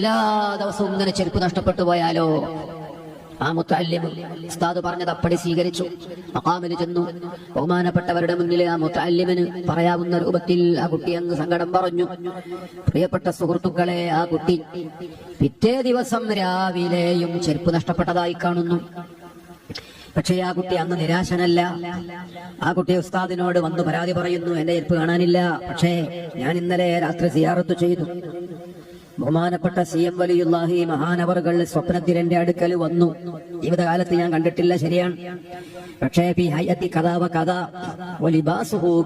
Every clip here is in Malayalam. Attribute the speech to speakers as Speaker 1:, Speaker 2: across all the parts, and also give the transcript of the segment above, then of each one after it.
Speaker 1: എല്ലാ ദിവസവും ഇങ്ങനെ ചെരുപ്പ് നഷ്ടപ്പെട്ടു പോയാലോ? ആ മുത്തല്യം ഉസ്താദ് പറഞ്ഞത് അപ്പടി സ്വീകരിച്ചു. മക്കാമിന് ചെന്നു. ബഹുമാനപ്പെട്ടവരുടെ മുന്നിൽ ആ മുത്തല്യമന് പറയാവുന്ന രൂപത്തിൽ ആ കുട്ടി അങ്ങ് സങ്കടം പറഞ്ഞു. പ്രിയപ്പെട്ട സുഹൃത്തുക്കളെ ആ കുട്ടി പിറ്റേ ദിവസം രാവിലെയും ചെരുപ്പ് നഷ്ടപ്പെട്ടതായി കാണുന്നു. പക്ഷേ ആ കുട്ടി അന്ന് നിരാശനല്ല. ആ കുട്ടി ഉസ്താദിനോട് വന്ന് പരാതി പറയുന്നു എന്റെ ചെരുപ്പ് കാണാനില്ല. പക്ഷേ ഞാൻ ഇന്നലെ രാത്രി സിയാറത്ത് ചെയ്തു. ബഹുമാനപ്പെട്ട സി എം വലിയുല്ലാഹി മഹാനവറുകൾ സ്വപ്നത്തിൽ എന്റെ അടുക്കൽ വന്നു. ജീവിതകാലത്ത് ഞാൻ കണ്ടിട്ടില്ല ശരിയാണ്. പക്ഷേ പി ഹയത്തി കഥാവ കഥ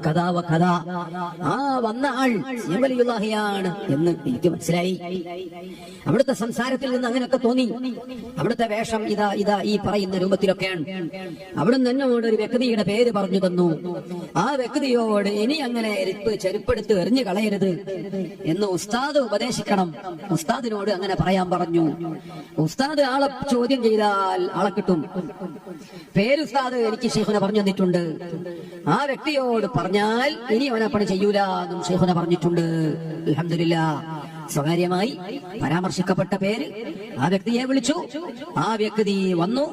Speaker 1: കഥാവ കഥ ആ വന്ന ആൾ സി എം വലിയുല്ലാഹിയാണ് എന്ന് എനിക്ക് മനസ്സിലായി. അവിടുത്തെ സംസാരത്തിൽ നിന്ന് അങ്ങനെയൊക്കെ തോന്നി. അവിടുത്തെ വേഷം ഇതാ ഇതാ ഈ പറയുന്ന രൂപത്തിലൊക്കെയാണ്. അവിടുന്ന് എന്നോട് ഒരു വ്യക്തിയുടെ പേര് പറഞ്ഞു തന്നു. ആ വ്യക്തിയോട് ഇനി അങ്ങനെ ചെരുപ്പെടുത്ത് എറിഞ്ഞു കളയരുത് എന്ന് ഉസ്താദ് ഉപദേശിക്കണം. ഉസ്താദിനോട് അങ്ങനെ പറയാൻ പറഞ്ഞു. ഉസ്താദ് ആളെ ചോദ്യം ചെയ്താൽ ആളെ കിട്ടും. പേര് ഉസ്താദ് എനിക്ക് ഷെയ്ഖുന പറഞ്ഞു തന്നിട്ടുണ്ട്. ആ വ്യക്തിയോട് പറഞ്ഞാൽ ഇനി അവനെ പണി ചെയ്യൂല എന്നും ഷെയ്ഖുന പറഞ്ഞിട്ടുണ്ട്. അലഹമില്ല സ്വകാര്യമായി പരാമർശിക്കപ്പെട്ട പേര് ആ വ്യക്തിയെ വിളിച്ചു. ആ വ്യക്തി വന്നു.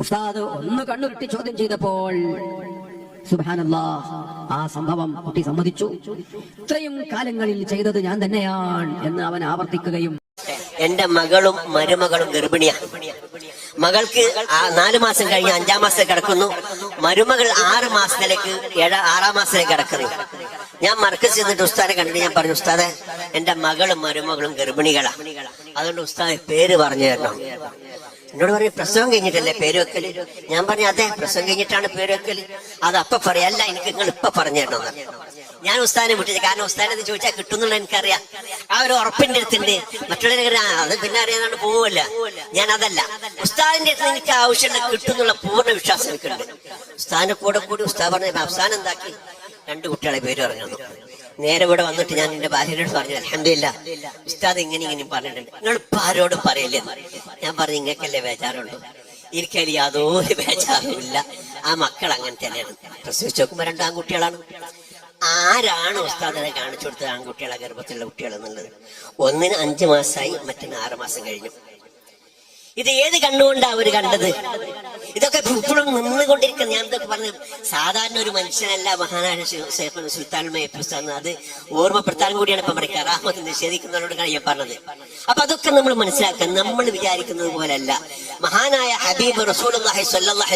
Speaker 1: ഉസ്താദ് ഒന്ന് കണ്ണുരുട്ടി ചോദ്യം ചെയ്തപ്പോൾ സുബാനല്ലാ ആ സംഭവം കുട്ടി സമ്മതിച്ചു. ഇത്രയും കാലങ്ങളിൽ ചെയ്തത് ഞാൻ തന്നെയാണ് എന്ന് അവൻ ആവർത്തിക്കുകയും
Speaker 2: എന്റെ മകളും മരുമകളും ഗർഭിണിയാണ് മകൾക്ക് നാല് മാസം കഴിഞ്ഞ് അഞ്ചാം മാസത്തിൽ കിടക്കുന്നു. മരുമകൾ ആറ് മാസത്തിലേക്ക് ഏഴ ആറാം മാസത്തിലേക്ക് കിടക്കുന്നു. ഞാൻ മറക്കസ് ചെന്നിട്ട് ഉസ്താദെ കണ്ടിട്ട് ഞാൻ പറഞ്ഞു ഉസ്താദെ എന്റെ മകളും മരുമകളും ഗർഭിണികളാണ് അതുകൊണ്ട് ഉസ്താദെ പേര് പറഞ്ഞു തരണം. എന്നോട് പറയും പ്രസവം കഴിഞ്ഞിട്ടല്ലേ പേര് വെക്കൽ ഞാൻ പറഞ്ഞു അതെ പ്രസവം കഴിഞ്ഞിട്ടാണ് പേര് വെക്കൽ അത് അപ്പൊ പറയല്ല എനിക്ക് നിങ്ങൾ ഇപ്പൊ പറഞ്ഞു ഞാൻ ഉസ്താനെ വിട്ടില്ല കാരണം ഉസ്താനെ എന്ന് ചോദിച്ചാൽ കിട്ടുന്നുള്ള എനിക്കറിയാം. ആ ഒരു ഉറപ്പിന്റെ അടുത്തുണ്ട്. മറ്റുള്ളവരെ അത് പിന്നെ അറിയാതാണ് പോവല്ല. ഞാൻ അതല്ല. ഉസ്താദിന്റെ അടുത്ത് എനിക്ക് ആവശ്യമുണ്ട് കിട്ടുന്നുള്ള പൂർണ വിശ്വാസം എനിക്കുണ്ട്. ഉസ്താനെ കൂടെ കൂടി ഉസ്താദ് പറഞ്ഞ അവസാനം എന്താക്കി? രണ്ട് കുട്ടികളെ പേര് പറഞ്ഞു നേരെ ഇവിടെ വന്നിട്ട് ഞാൻ എന്റെ ഭാര്യയോട് പറഞ്ഞു അലഹമില്ല ഉസ്താദ് ഇങ്ങനെ ഇങ്ങനെ പറഞ്ഞിട്ടുണ്ട്. നിങ്ങൾ ഇപ്പൊ ആരോടും പറയില്ലേ? ഞാൻ പറഞ്ഞു ഇങ്ങക്കല്ലേ ബേജാറുള്ളൂ. എനിക്കതിൽ യാതൊരു ബേജാറുമില്ല ആ മക്കൾ അങ്ങനെ തന്നെയാണ്. പ്രസവിച്ച് നോക്കുമ്പോ രണ്ട് ആൺകുട്ടികളാണ്. ആരാണ് ഉസ്താദിനെ കാണിച്ചു കൊടുത്തത് ആൺകുട്ടികളെ ഗർഭത്തിലുള്ള കുട്ടികൾ എന്നുള്ളത്? ഒന്നിന് അഞ്ചു മാസമായി മറ്റൊന്ന് ആറു മാസം കഴിഞ്ഞു. ഇത് ഏത് കണ്ണുകൊണ്ടാണ് അവർ കണ്ടത്? ഇതൊക്കെ ഇപ്പോഴും നിന്നുകൊണ്ടിരിക്കുന്നത് ഞാൻ ഇതൊക്കെ പറഞ്ഞത് സാധാരണ ഒരു മനുഷ്യനല്ല മഹാനായ സുൽത്താൻ മേപ്പുസ്താന്ന് അത് ഓർമ്മപ്പെടുത്താൻ കൂടിയാണ് ഇപ്പൊ പറയുക. റാഹ്മത്ത് നിഷേധിക്കുന്നവരോട് ഞാൻ പറഞ്ഞത്. അപ്പൊ അതൊക്കെ നമ്മൾ മനസ്സിലാക്കുക നമ്മൾ വിചാരിക്കുന്നത് പോലല്ല. മഹാനായ ഹബീബ് അലൈഹി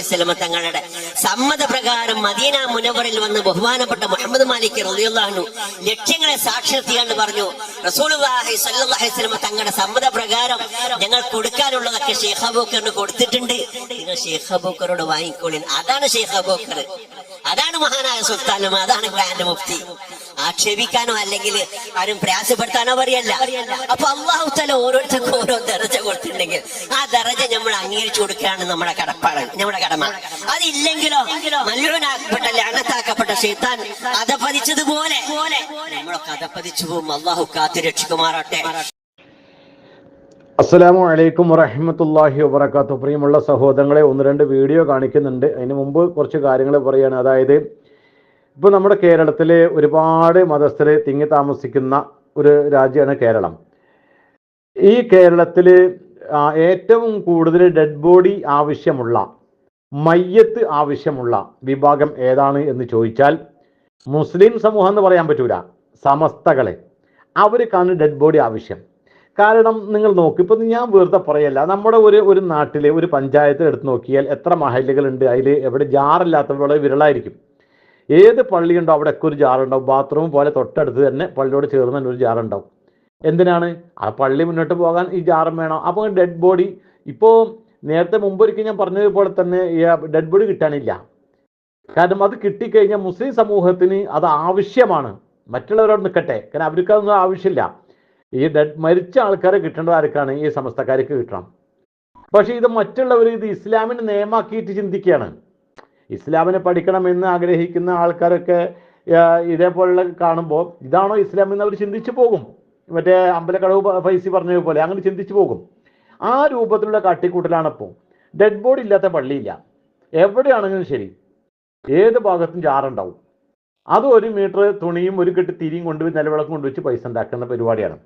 Speaker 2: വസല്ലം തങ്ങളുടെ സമ്മതപ്രകാരം മദീന മുനവറിൽ വന്ന് ബഹുമാനപ്പെട്ട മുഹമ്മദ് മാലിക് റളിയല്ലാഹു ലക്ഷ്യങ്ങളെ സാക്ഷ്യത്തിയാണ്ട് പറഞ്ഞു റസൂലുള്ളാഹി അലൈഹി വസല്ലം തങ്ങളുടെ ഞങ്ങൾ കൊടുക്കാനുള്ളതൊക്കെ ഷെയ്ഖ് കൊടുത്തിട്ടുണ്ട്. നിങ്ങൾ ഷെയ്ഖ് അബൂക്കറോട് വാങ്ങിക്കോളിൻ. അതാണ് ഷെയ്ഖ് അതാണ് മഹാനായ സുൽത്താനും അതാണ് ഗ്രാൻഡ് മുഫ്തി. ആക്ഷേപിക്കാനോ അല്ലെങ്കിൽ ആരും പ്രയാസപ്പെടുത്താനോ പറയല്ല. അപ്പൊ അള്ളാഹു തല ഓരോരുത്തർക്കും ഓരോ ദറജ കൊടുത്തിട്ടുണ്ടെങ്കിൽ ആ ദറജ നമ്മൾ അംഗീകരിച്ചു കൊടുക്കുകയാണ് നമ്മുടെ കടപ്പാട് നമ്മുടെ കടമ. അതില്ലെങ്കിലോ മല്ലൂനാക്കപ്പെട്ട ലണത്താക്കപ്പെട്ട ഷെയ്ത്താൻ അതപ്പതിച്ചതുപോലെ നമ്മളൊക്കെ അതപ്പതിച്ചു പോകും. അള്ളാഹു കാത്തു രക്ഷിക്കുമാറാട്ടെ
Speaker 3: അസ്സലാമു അലൈക്കും വറഹമത്തല്ലാഹി വബർക്കാത്തു പ്രിയമുള്ള സഹോദരങ്ങളെ ഒന്ന് രണ്ട് വീഡിയോ കാണിക്കുന്നുണ്ട്. അതിന് മുമ്പ് കുറച്ച് കാര്യങ്ങൾ പറയുകയാണ്. അതായത് ഇപ്പോൾ നമ്മുടെ കേരളത്തിൽ ഒരുപാട് മതസ്ഥർ തിങ്ങി താമസിക്കുന്ന ഒരു രാജ്യമാണ് കേരളം. ഈ കേരളത്തിൽ ഏറ്റവും കൂടുതൽ ഡെഡ് ബോഡി ആവശ്യമുള്ള മയ്യത്ത് ആവശ്യമുള്ള വിഭാഗം ഏതാണ് എന്ന് ചോദിച്ചാൽ മുസ്ലിം സമൂഹം എന്ന് പറയാൻ പറ്റൂല സമസ്തകളെ. അവർക്കാണ് ഡെഡ് ബോഡി ആവശ്യം. കാരണം നിങ്ങൾ നോക്ക് ഇപ്പൊ ഞാൻ വെറുതെ പറയല്ല നമ്മുടെ ഒരു ഒരു നാട്ടിലെ ഒരു പഞ്ചായത്തിൽ എടുത്ത് നോക്കിയാൽ എത്ര മഹല്ലുകളുണ്ട് അതിൽ എവിടെ ജാറില്ലാത്തവരുടെ വിരളായിരിക്കും. ഏത് പള്ളിയുണ്ടോ അവിടെയൊക്കെ ഒരു ജാറുണ്ടാവും. ബാത്റൂം പോലെ തൊട്ടടുത്ത് തന്നെ പള്ളിയോട് ചേർന്ന് തന്നെ ഒരു ജാറുണ്ടാവും. എന്തിനാണ്? ആ പള്ളി മുന്നോട്ട് പോകാൻ ഈ ജാറും വേണം. അപ്പോൾ ഡെഡ് ബോഡി ഇപ്പോൾ നേരത്തെ മുമ്പൊരിക്കൽ ഞാൻ പറഞ്ഞതുപോലെ തന്നെ ഈ ഡെഡ് ബോഡി കിട്ടാനില്ല. കാരണം അത് കിട്ടിക്കഴിഞ്ഞാൽ മുസ്ലിം സമൂഹത്തിന് അത് ആവശ്യമാണ്. മറ്റുള്ളവരോട് നിൽക്കട്ടെ. കാരണം അവർക്ക് അതൊന്നും ആവശ്യമില്ല. ഈ ഡെഡ് മരിച്ച ആൾക്കാരെ കിട്ടേണ്ടത് ആർക്കാണ്? ഈ സമസ്തക്കാർക്ക് കിട്ടണം. പക്ഷേ ഇത് മറ്റുള്ളവർ ഇത് ഇസ്ലാമിന് നിയമാക്കിയിട്ട് ചിന്തിക്കുകയാണ്. ഇസ്ലാമിനെ പഠിക്കണമെന്ന് ആഗ്രഹിക്കുന്ന ആൾക്കാരൊക്കെ ഇതേപോലെ കാണുമ്പോൾ ഇതാണോ ഇസ്ലാം എന്ന് അവർ ചിന്തിച്ചു പോകും. മറ്റേ അമ്പലക്കടവ് ഫൈസി പറഞ്ഞതുപോലെ അങ്ങനെ ചിന്തിച്ചു പോകും. ആ രൂപത്തിലുള്ള കാട്ടിക്കൂട്ടലാണ് ഇപ്പോൾ ഡെഡ് ബോഡി ഇല്ലാത്ത പള്ളിയില്ല. എവിടെയാണെങ്കിലും ശരി. ഏത് ഭാഗത്തും ചാറുണ്ടാവും അത് ഒരു മീറ്റർ തുണിയും ഒരു കെട്ട് തിരിയും കൊണ്ടുപോയി നിലവിളക്കും കൊണ്ടുവച്ച് പൈസ ഉണ്ടാക്കുന്ന പരിപാടിയാണ്.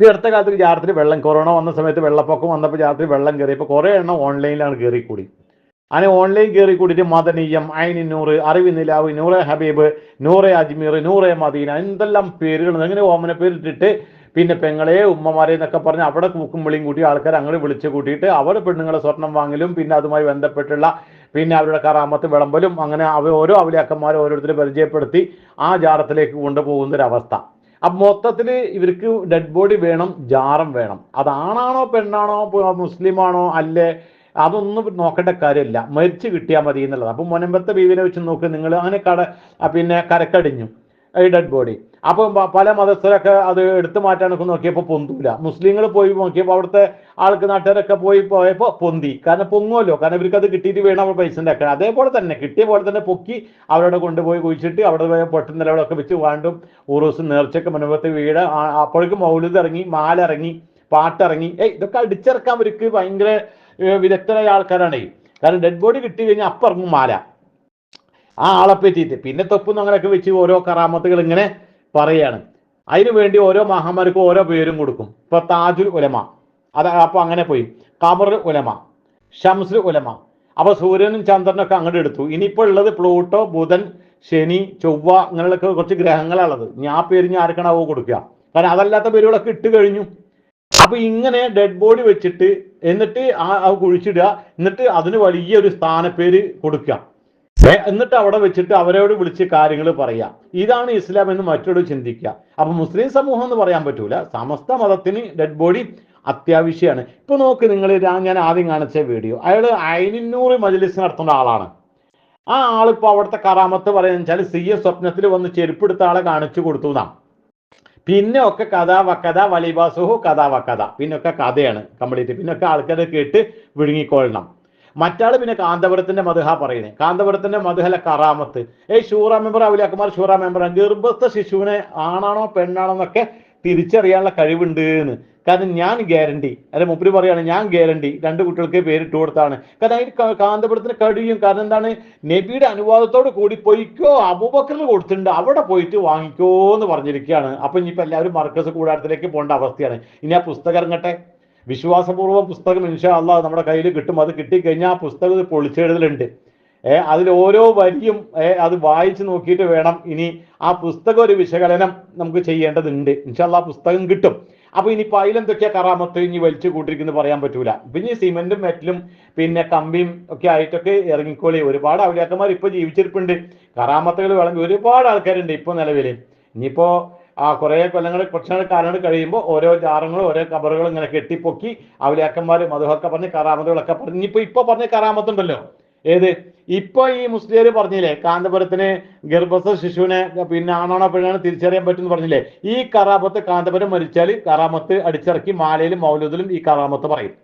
Speaker 3: ഈ അടുത്ത കാലത്ത് ജാറത്തിൽ വെള്ളം കൊറോണ വന്ന സമയത്ത് വെള്ളപ്പൊക്കം വന്നപ്പോൾ ജാറത്തിൽ വെള്ളം കയറി ഇപ്പോൾ കുറേ എണ്ണം ഓൺലൈനിലാണ് കൂടി അങ്ങനെ ഓൺലൈൻ കയറി കൂടിയിട്ട് മദനീയം ഐനി നൂറ് അറിവി നിലാവ് നൂറെ ഹബീബ് നൂറെ അജ്മീർ നൂറെ മദീന എന്തെല്ലാം പേരുകൾ അങ്ങനെ ഓമന പേരിട്ടിട്ട്? പിന്നെ പെങ്ങളെ ഉമ്മമാരെ എന്നൊക്കെ പറഞ്ഞ് അവിടെ കൂക്കും വിളിയും കൂട്ടി ആൾക്കാർ അങ്ങനെ വിളിച്ചു കൂട്ടിയിട്ട് അവർ പെണ്ണുങ്ങളെ സ്വർണം വാങ്ങലും പിന്നെ അതുമായി ബന്ധപ്പെട്ടുള്ള പിന്നെ അവരുടെ കറാമത്ത് വിളമ്പലും അങ്ങനെ അവ ഓരോ അവലിയാക്കന്മാരും ഓരോരുത്തരെ പരിചയപ്പെടുത്തി ആ ജാറത്തിലേക്ക് കൊണ്ടുപോകുന്ന ഒരു അവസ്ഥ അപ്പൊ മൊത്തത്തിൽ ഇവർക്ക് ഡെഡ് ബോഡി വേണം ജാറം വേണം. അതാണാണോ പെണ്ണാണോ പ- മുസ്ലിമാണോ അല്ലേ? അതൊന്നും നോക്കേണ്ട കാര്യമില്ല. മരിച്ചു കിട്ടിയാൽ മതി എന്നുള്ളത്. അപ്പം മുനമ്പത്തെ ബീവിനെ വെച്ച് നോക്ക്. നിങ്ങൾ അങ്ങനെ കട പിന്നെ കരക്കടിഞ്ഞു. ഈ ഡെഡ് ബോഡി അപ്പോൾ പല മതസ്ഥരൊക്കെ അത് എടുത്തു മാറ്റാനൊക്കെ നോക്കിയപ്പോൾ പൊന്തൂല. മുസ്ലിങ്ങൾ പോയി നോക്കിയപ്പോൾ അവിടുത്തെ ആൾക്ക് നാട്ടുകാരൊക്കെ പോയി പോയപ്പോൾ പൊന്തി. കാരണം പൊങ്ങുമല്ലോ കാരണം ഇവർക്ക് അത് കിട്ടിയിട്ട് വേണം അവർ പൈസ ഉണ്ടാക്കാൻ അതേപോലെ തന്നെ കിട്ടിയ പോലെ തന്നെ പൊക്കി അവരുടെ കൊണ്ടുപോയി കുഴിച്ചിട്ട് അവിടെ പൊട്ടുന്ന നിലവിളൊക്കെ വെച്ച് വാണ്ടും ഊറൂസ് നേർച്ചയൊക്കെ മനോഭത്തെ വീട് അപ്പോഴേക്കും മൗലിത് ഇറങ്ങി മാലിറങ്ങി പാട്ടിറങ്ങി. ഏയ് ഇതൊക്കെ അടിച്ചിറക്കാൻ അവർക്ക് ഭയങ്കര വിദഗ്ധരായ ആൾക്കാരാണ്? കാരണം ഡെഡ് ബോഡി കിട്ടി കഴിഞ്ഞാൽ അപ്പം ഇറങ്ങും മാല. ആ ആളെ പറ്റിയിട്ട്. പിന്നെ തൊപ്പും അങ്ങനെയൊക്കെ വെച്ച് ഓരോ കറാമത്തുകൾ ഇങ്ങനെ പറയാണ്. അതിനു വേണ്ടി ഓരോ മഹാമാർക്കും ഓരോ പേരും കൊടുക്കും. ഇപ്പൊ താജുൽ ഉലമ. അത് അപ്പൊ അങ്ങനെ പോയി. കമറുൽ ഉലമ ഷംസുൽ ഉലമ. അപ്പൊ സൂര്യനും ചന്ദ്രനൊക്കെ അങ്ങോട്ട് എടുത്തു. ഇനിയിപ്പോൾ ഉള്ളത് പ്ലൂട്ടോ ബുധൻ ശനി ചൊവ്വ അങ്ങനെയുള്ള കുറച്ച് ഗ്രഹങ്ങളുള്ളത് ഞാൻ പേര് ഞാൻ ആർക്കാണാവോ കൊടുക്കുക. കാരണം അതല്ലാത്ത പേരുകളൊക്കെ ഇട്ട് കഴിഞ്ഞു. അപ്പൊ ഇങ്ങനെ ഡെഡ് ബോഡി വെച്ചിട്ട് എന്നിട്ട് ആ അത് കുഴിച്ചിടുക. എന്നിട്ട് അതിന് വലിയൊരു സ്ഥാനപ്പേര് കൊടുക്കുക. എന്നിട്ട് അവിടെ വെച്ചിട്ട് അവരോട് വിളിച്ച് കാര്യങ്ങൾ പറയാം ഇതാണ് ഇസ്ലാം എന്ന് മറ്റൊരു ചിന്തിക്കുക. അപ്പൊ മുസ്ലിം സമൂഹം എന്ന് പറയാൻ പറ്റൂല. സമസ്ത മതത്തിന് ഡെഡ് ബോഡി അത്യാവശ്യമാണ് ഇപ്പൊ നോക്ക് നിങ്ങൾ ഞാൻ ആദ്യം കാണിച്ച വീഡിയോ. അയാൾ അയിനൂറ് മജലിസ് നടത്തുന്ന ആളാണ്. ആ ആളിപ്പോ അവിടുത്തെ കറാമത്ത് പറയുന്നത് വെച്ചാൽ സി എ സ്വപ്നത്തിൽ വന്ന് ചെരുപ്പെടുത്ത ആളെ കാണിച്ചു കൊടുത്തു എന്നാ. പിന്നെ ഒക്കെ കഥ വക്കഥ വലിബാസുഹു കഥ. വക്കഥ പിന്നൊക്കെ കഥയാണ് കംപ്ലീറ്റ് പിന്നൊക്കെ ആൾക്കാർ കേട്ട് വിഴുങ്ങിക്കൊള്ളണം. മറ്റാൾ പിന്നെ കാന്തപുരത്തിന്റെ മധുഹ പറയുന്നത് കാന്തപുരത്തിന്റെ മധുഹല കറാമത്ത്. ഏ ഷൂറ മെമ്പർ അവലിയാക്കുമാർ ഷൂറ മെമ്പർ ഗർഭസ്ഥ ശിശുവിനെ ആണാണോ പെണ്ണാണോ എന്നൊക്കെ തിരിച്ചറിയാനുള്ള കഴിവുണ്ട് എന്ന്. കാരണം ഞാൻ ഗ്യാരണ്ടി അല്ലെ മുപ്പര് പറയാണ് ഞാൻ ഗ്യാരണ്ടി രണ്ട് കുട്ടികൾക്ക് പേരിട്ട് കൊടുത്താണ്. കാരണം അതിന് കാന്തപുരത്തിന് കഴിയും കാരണം എന്താണ്? നബിയുടെ അനുവാദത്തോട് കൂടി പോയിക്കോ അബൂബക്കർ കൊടുത്തിട്ടുണ്ട് അവിടെ പോയിട്ട് വാങ്ങിക്കോ എന്ന് പറഞ്ഞിരിക്കുകയാണ്. അപ്പൊ ഇനിയിപ്പോ എല്ലാവരും മർക്കസ് കൂടാരത്തിലേക്ക് പോകേണ്ട അവസ്ഥയാണ്. ഇനി ആ പുസ്തകം ഇറങ്ങട്ടെ. വിശ്വാസപൂർവം പുസ്തകം ഇൻഷാ അള്ളാഹ് നമ്മുടെ കയ്യിൽ കിട്ടും. അത് കിട്ടിക്കഴിഞ്ഞാൽ ആ പുസ്തകം പൊളിച്ചെഴുതലുണ്ട്. ഏ അതിൽ ഓരോ വരിയും അത് വായിച്ച് നോക്കിയിട്ട് വേണം ഇനി ആ പുസ്തകം ഒരു വിശകലനം നമുക്ക് ചെയ്യേണ്ടതുണ്ട്. ഇൻഷാ ആ പുസ്തകം കിട്ടും. അപ്പൊ ഇനിയിപ്പോ അതിലെന്തൊക്കെയാ കറാമത്ത്? ഇനി വലിച്ചു കൂട്ടിരിക്കുന്നു പറയാൻ പറ്റൂല. പിന്നെ സിമെന്റും മെറ്റലും പിന്നെ കമ്പിയും ഒക്കെ ആയിട്ടൊക്കെ ഇറങ്ങിക്കോളി. ഒരുപാട് അവലിയാക്കന്മാർ ഇപ്പൊ ജീവിച്ചിരിപ്പുണ്ട്. കറാമത്തുകൾ വിളങ്ങി ഒരുപാട് ആൾക്കാരുണ്ട് ഇപ്പൊ നിലവിൽ ഇനിയിപ്പോ ആ കുറെ കൊല്ലങ്ങൾ കുറച്ചുനാൾ കാലങ്ങൾ കഴിയുമ്പോൾ ഓരോ ജാറങ്ങളും ഓരോ കബറുകളും ഇങ്ങനെ കെട്ടിപ്പൊക്കി അവലിയാക്കന്മാർ മധുഹൊക്കെ പറഞ്ഞ് കറാമത്തുകളൊക്കെ പറഞ്ഞ്. ഇനിയിപ്പോ ഇപ്പൊ പറഞ്ഞ കറാമത്തുണ്ടല്ലോ. ഏത്? ഇപ്പൊ ഈ മുസ്ലിം പറഞ്ഞില്ലേ കാന്തപുരത്തിന് ഗർഭസ്ഥ ശിശുവിനെ പിന്നെ ആണാണോ പെണ്ണാണോ തിരിച്ചറിയാൻ പറ്റും പറഞ്ഞില്ലേ? ഈ കറാമത്ത് കാന്തപുരം മരിച്ചാൽ കറാമത്ത് അടിച്ചിറക്കി മാലയിലും മൗലൂദിലും ഈ കറാമത്ത് പറയും.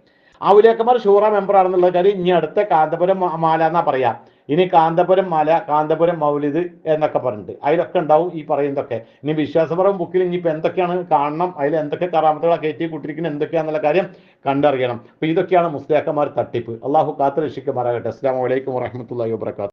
Speaker 3: ഔലിയാക്കന്മാർ ഷൂറ മെമ്പർ ആണെന്നുള്ള കാര്യം ഇനി അടുത്ത കാന്തപുരം മാല എന്നാ പറയാ? ഇനി കാന്തപുരം മല കാന്തപുരം മൗലിദ് എന്നൊക്കെ പറഞ്ഞിട്ട് അതിലൊക്കെ ഉണ്ടാവും ഈ പറയുന്നതൊക്കെ. ഇനി വിശ്വാസപരം ബുക്കിൽ ഇനിയിപ്പോൾ എന്തൊക്കെയാണ് കാണണം? അതിൽ എന്തൊക്കെ കറാമത്തുകളൊക്കെ കയറ്റി കൂട്ടിരിക്കുന്നത് എന്തൊക്കെയാണെന്നുള്ള കാര്യം കണ്ടറിയണം. അപ്പോൾ ഇതൊക്കെയാണ് മുസ്ലിയാക്കന്മാർ തട്ടിപ്പ്. അള്ളാഹു കാത്തു രക്ഷിക്കുമാറാകട്ടെ അസ്സാം വലൈക്കും വറഹമത്തല്ലാ വാബർക്കാത്തു